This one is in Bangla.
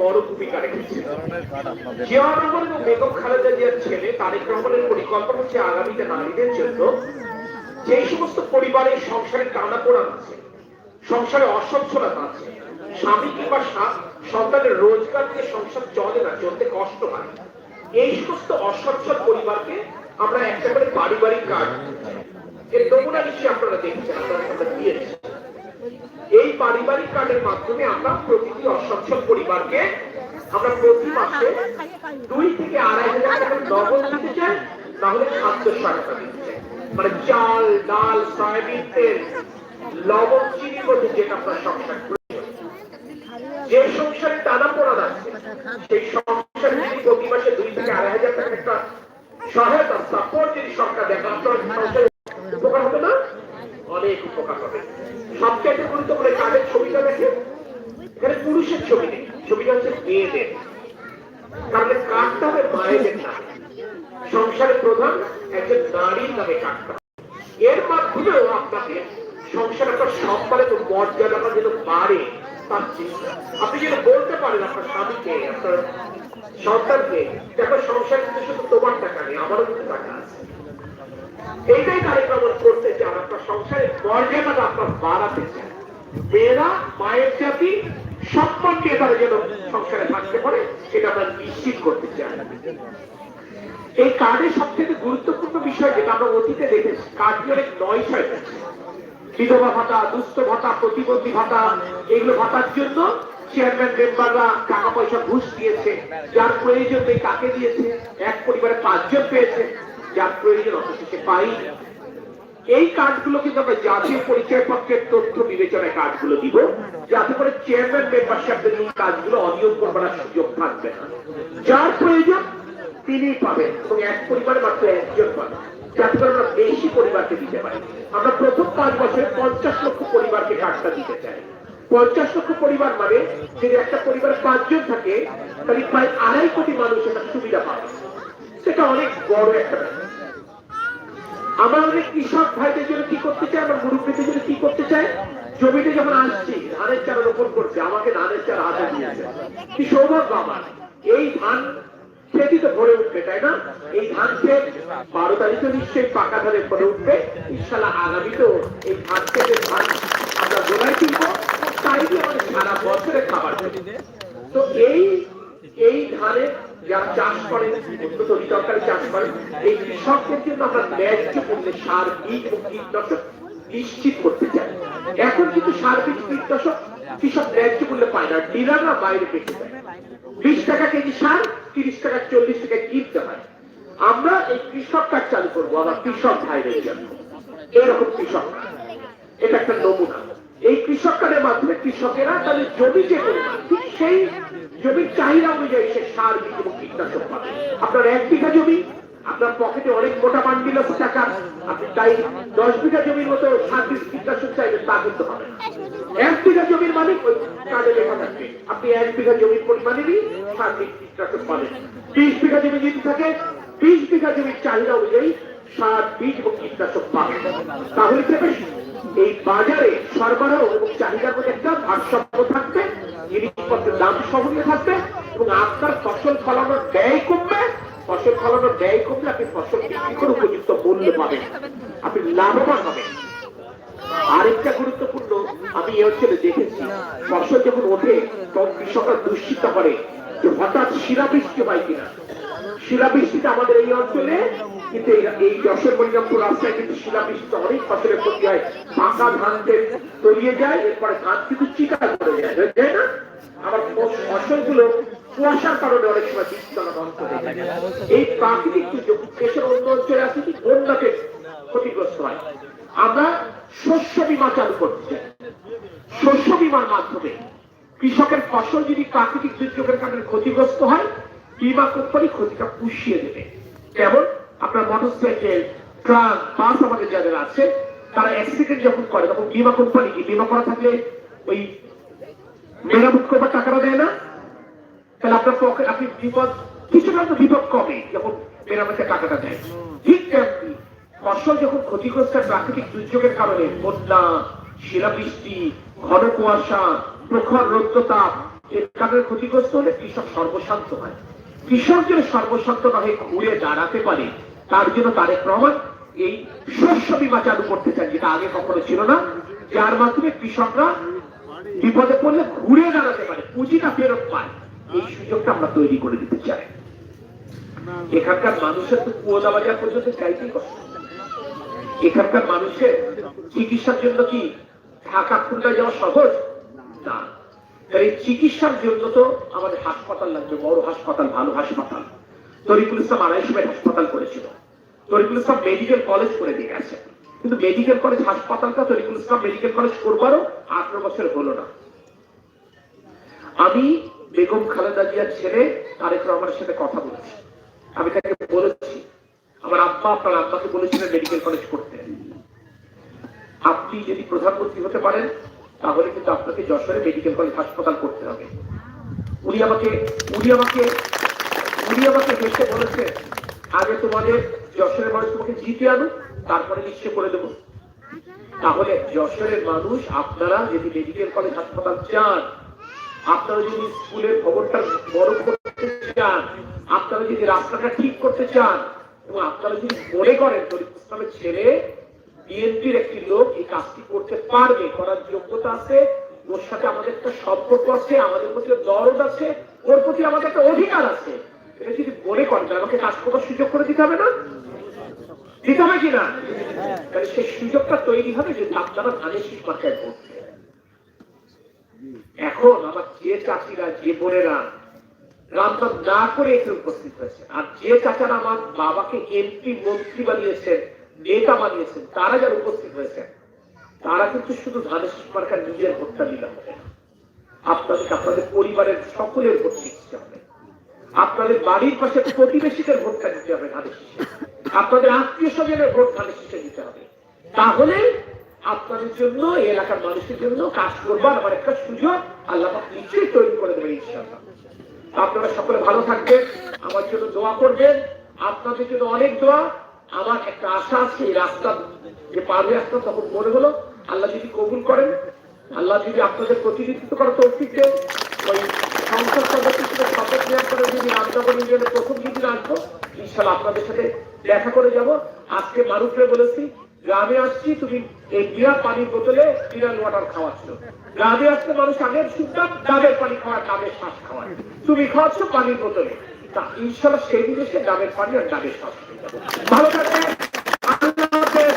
বড় ভূমিকা রেখেছিল জিয়াউর রহমান এবং বেগম খালেদা জিয়ার ছেলে তারেক রহমানের পরিকল্পনা হচ্ছে আগামীতে নারীদের জন্য যে সমস্ত পরিবারের সংসারে টানা পোড়ান আছে সংসারে অসচ্ছলতা আছে স্বামী কিংবা সন্তানের রোজগার দিয়ে সংসার চলে না, চলতে কষ্ট হয়। এই সমস্ত অসচ্ছল পরিবারকে আমরা একটা করে পারিবারিক কার্ড এর নমুনা নিশ্চয়ই আপনারা দেখছেন, আপনারা আমরা দিয়েছি। এই পারিবারিক কার্ডের মাধ্যমে আমরা প্রতিটি অসচ্ছল পরিবারকে আমরা প্রতি মাসে দুই থেকে আড়াই হাজার টাকা নগদ দিতে চাই, তাহলে খাদ্য সহায়তা দিতে চাই। মানে চাল, ডাল, সয়াবিন, তেল, লবণ, চিনি মধ্যে যেটা আপনার সংসার যে সংসারে টানা পড়া আছে, সেই সংসারে যদি প্রতি মাসে দুই থেকে আড়াই হাজার টাকা একটা সহায়তা সাপোর্ট যদি সরকার দেখে আপনার সংসারে উপকার হবে না অনেক উপকার হবে সবচেয়ে গুরুত্বপূর্ণ কাজের ছবিটা দেখে এখানে পুরুষের ছবি নেই হচ্ছে মেয়েদের তাহলে হবে সংসারের প্রধান একজন নারীর নামে হবে। এর মাধ্যমেও আপনাকে সংসার একটা সম্মানের তো মর্যাদাটা যেন বাড়ে, তার আপনি যেন বলতে পারেন আপনার স্বামীকে, আপনার সন্তানকে দেখো সংসার কিন্তু শুধু তোমার টাকা নেই, আমারও কিন্তু টাকা আছে। এইটাই কার্যক্রম করতে চান আপনার সংসারের মর্যাদাটা আপনার বাড়াতে চান মেয়েরা, মায়ের জাতি নিয়ে তারা যেন সংসারে থাকতে পারে, সেটা আমরা নিশ্চিত করতে চাই এই কার্ডের সব থেকে গুরুত্বপূর্ণ বিষয় যেটা আমরা অতীতে দেখেছি কার্ডটি অনেক নয় ছয় বিধবা ভাতা, দুস্থ ভাতা, প্রতিবন্ধী ভাতা, এগুলো ভাতার জন্য চেয়ারম্যান মেম্বাররা টাকা পয়সা ঘুষ দিয়েছে, যার প্রয়োজন নেই কাকে দিয়েছে, এক পরিবারে পাঁচজন পেয়েছে, যার প্রয়োজন অথচ সে পাইনি এই কার্ডগুলো কিন্তু আমরা জাতীয় পরিচয়পত্রের তথ্য বিবেচনায় কার্ডগুলো দিব। যাতে করে চেয়ারম্যান মেম্বারশিপদের এই কাজগুলো অনিয়ম করবার সুযোগ থাকবে। না যার প্রয়োজন তিনি পাবেন এবং এক পরিবারে মাত্র একজন পাবেন। যাতে করে আমরা বেশি পরিবারকে দিতে পারি। আমরা প্রথম পাঁচ বছরে পঞ্চাশ লক্ষ পরিবারকে কার্ডটা দিতে চাই। পঞ্চাশ লক্ষ পরিবার মানে যদি একটা পরিবারে পাঁচজন থাকে, তাহলে প্রায় আড়াই কোটি মানুষ এটা সুবিধা পাবে। সেটা অনেক বড় একটা ব্যাপার। আমরা অনেক কৃষক ভাইদের জন্য কি করতে চাই আমরা মুরব্বীদের জন্য কি করতে চাই জমিতে যখন আসছি, ধানের চারা রোপণ করছে, আমাকে ধানের চারা হাতে দিয়েছে। কি সৌভাগ্য আমার। এই ধান খেতি তো ভরে উঠবে, তাই না? এই ধান খেত বারো তারিখে নিশ্চয়ই পাকা ধানে ভরে উঠবে। ইনশাল্লাহ আগামীতেও এই ধান খেতের ধান আমরা গোলায় কিনবো তাই দিয়ে আমাদের সারা বছরে খাবার। তো এই এই ধানের যারা চাষ করেন তরকারি চাষ করেন এই কৃষকদের জন্য আমরা ন্যায্য মূল্যে সার, বীজ ও কীটনাশক নিশ্চিত করতে চাই। এখন কিন্তু সার, বীজ, কীটনাশক কৃষক ন্যায্য মূল্যে পায় না, ডিলাররা বাইরে বেঁচে দেয় বিশ টাকা কেজি সার, তিরিশ টাকা, চল্লিশ টাকা কিনতে হয়। আমরা এই কৃষক কার্ড চালু করব আবার কৃষক ভাইদের জন্য। এরকম কৃষক এটা একটা নমুনা। এই কৃষক কার্ডের মাধ্যমে কৃষকেরা তাদের জমি যে ঠিক সেই জমির চাহিদা অনুযায়ী সে সার বীজ এবং কীটনাশক পাবে। আপনার এক বিঘা জমি, আপনার পকেটে অনেক মোটা বান্ডিল আছে টাকা আপনি তাই দশ বিঘা জমির মতো সার বীজ কীটনাশক চাইবেন তা কিন্তু হবে এক বিঘা জমির মালিক ওই কার্ডে লেখা থাকবে আপনি এক বিঘা জমির পরিমাণেরই সার বীজ কীটনাশক পাবেন। বিশ বিঘা জমি যদি থাকে, বিশ বিঘা জমির চাহিদা অনুযায়ী সার, বীজ এবং কীটনাশক পাবে তাহলে? এই বাজারে সরবরাহ এবং চাহিদার মধ্যে একটা ভারসাম্য থাকবে। জিনিসপত্রের দাম সহনীয় থাকবে এবং আপনার ফসল ফলানোর ব্যয় কমবে। ফসল ফলানোর ব্যয় কমলে আপনি ফসল বিক্রি করে উপযুক্ত মূল্য পাবেন। আপনি লাভবান হবেন। আরেকটা গুরুত্বপূর্ণ আমি এই অঞ্চলে দেখেছি, ফসল যখন ওঠে, তখন কৃষকরা দুশ্চিন্তা করে যে হঠাৎ শিলাবৃষ্টি হয় কিনা। শিলাবৃষ্টিতে আমাদের এই অঞ্চলে কিন্তু এই- যশোর মনিরামপুর রাস্তায় কিন্তু শিলাবৃষ্টিতে অনেক ফসলের ক্ষতি হয়। পাকা ধান তলিয়ে যায়, এরপরে ধান কিন্তু চিকা করে যায় যায় না? আমার ফস- ফসলগুলো কুয়াশার কারণে অনেক সময় বীজতলা নষ্ট হয়ে যায়। এই প্রাকৃতিক দুর্যোগ দেশের অন্য অঞ্চলে আছে কি? বন্যাতে ক্ষতিগ্রস্ত হয়। আমরা শস্য বীমা চালু করছি শস্য বীমার মাধ্যমে কৃষকের ফসল যদি প্রাকৃতিক দুর্যোগের কারণে ক্ষতিগ্রস্ত হয়, বীমা কোম্পানি ক্ষতিটা পুষিয়ে দেবে। যেমন আপনার মোটরসাইকেল ট্রাক বাস আমাদের যাদের আছে, তারা অ্যাক্সিডেন্ট যখন করে, তখন বীমা কোম্পানি কি? বীমা করা থাকলে ওই মেরামত করবার টাকাটা দেয় না? তাহলে আপনার পকেট আপনি বিপদ কিছুটা তো বিপদ কমে যখন মেরামতের টাকাটা দেয়। ঠিক তেমনি ফসল যখন ক্ষতিগ্রস্ত প্রাকৃতিক দুর্যোগের কারণে বন্যা, শিলাবৃষ্টি, ঘন কুয়াশা, প্রখর রৌদ্রতাপ এখানের ক্ষতিগ্রস্ত হলে কৃষক সর্বশান্ত হয়। কৃষক যদি সর্বশান্ত না হয়ে ঘুরে দাঁড়াতে পারে। তার জন্য তারেক রহমান এই শস্য বিমা চালু করতে চান যেটা আগে কখনো ছিল না। যার মাধ্যমে কৃষকরা বিপদে পড়লে ঘুরে দাঁড়াতে পারে, পুঁজিটা ফেরত পায়। এই সুযোগটা আমরা তৈরি করে দিতে চাই। এখানকার মানুষের তো কুয়োদা বাজার পর্যন্ত কষ্ট এখানকার মানুষের চিকিৎসার জন্য কি ঢাকা, খুলনা যাওয়া সহজ? না। এই চিকিৎসার জন্য তো আমাদের হাসপাতাল লাগবে, বড় হাসপাতাল, ভালো হাসপাতাল। তরিকুল ইসলাম আড়াইশো হাসপাতাল করেছিল। তরিকুল ইসলাম মেডিকেল কলেজ করে দিয়ে গেছে। কিন্তু মেডিকেল কলেজ হাসপাতালটা তরিকুল ইসলাম মেডিকেল কলেজ করবারও আঠারো বছর হলো না। আমি বেগম খালেদা জিয়ার ছেলে তারেক রহমানের সাথে কথা বলেছি। আমি তাকে বলেছি, আমার আব্বা আপনার আব্বাকে বলেছিলেন মেডিকেল কলেজ করতে। আপনি যদি প্রধানমন্ত্রী হতে পারেন, তাহলে কিন্তু আপনাকে যশোরে মেডিকেল কলেজ হাসপাতাল করতে হবে। উনি আমাকে উনি আমাকে উনি আমাকে হেসে বলেছে, আগে তোমাদের যশোরের মানুষ তোমাকে জিতে আনো তারপরে নিশ্চয় করে দেবো। তাহলে যশোরের মানুষ আপনারা যদি মেডিকেল কলেজ হাসপাতাল চান, আপনারা যদি স্কুলের ভবনটা বড় করতে চান, আপনারা যদি রাস্তাটা ঠিক করতে চান, এবং আপনারা যদি মনে করেন তরিক ইসলামের ছেলে বিএনপির একটি লোক এই কাজটি করতে পারবে, করার যোগ্যতা আছে, ওর সাথে আমাদের একটা সম্পর্ক আছে, আমাদের প্রতি দরদ আছে, ওর প্রতি আমাদের একটা অধিকার আছে। এটা যদি মনে করেন আমাকে কাজ করার সুযোগ করে দিতে হবে না? দিতে হবে কিনা? তাহলে সেই সুযোগটা তৈরি হবে যদি আপনারা ধানের শীষ মার্কায় ভোট এখন আমার যে চাষিরা যে বোনেরা রামদাম না করে এখানে উপস্থিত হয়েছে, আর যে চাচারা আমার বাবাকে এমপি, মন্ত্রী বানিয়েছেন, নেতা বানিয়েছেন, তারা যারা উপস্থিত হয়েছেন তারা কিন্তু শুধু ধানের শীষ মার্কার নিজের ভোটটা দিলে হবে না। আপনাদেরকে, আপনাদের পরিবারের সকলের ভোট হবে। আপনাদের বাড়ির পাশে প্রতিবেশীদের ভোটটা দিতে হবে ধানের আপনাদের আত্মীয় স্বজনের ভোট ধানের শীষে দিতে হবে। তাহলে আপনাদের জন্য, এলাকার মানুষের জন্য কাজ করবার আমার একটা সুযোগ আল্লাহ নিশ্চয়ই তৈরি করে দেবেন ইনশাআল্লাহ। আপনারা সকলে ভালো থাকবেন, আমার জন্য দোয়া করবেন। আপনাদের জন্য অনেক দোয়া। আমার একটা আশা আছে, এই রাস্তা, যে পার হয়ে আসতাম তখন মনে হলো, আল্লাহ যদি কবুল করেন, আল্লাহ যদি আপনাদের প্রতিনিধিত্ব করার তৌফিক দেন ওই সংসদ শপথ নেওয়ার পরে যদি ইউনিয়নের প্রথম দিন আসব ইনশাল্লাহ আপনাদের সাথে দেখা করে যাব। আজকে মানুষকে বলেছি গ্রামে আসছি তুমি এই পানির বোতলে ওয়াটার খাওয়াচ্ছ। গ্রামে আসলে মানুষ আগের শুনতাম ডাবের পানি খাওয়া ডাবের শ্বাস খাওয়ায় তুমি খাওয়াচ্ছ পানির বোতলে। তা ইনশাল্লাহ সেই বিদেশে ডাবের পানি আর ডাবের শ্বাস ভালো থাকবে হাফেজ,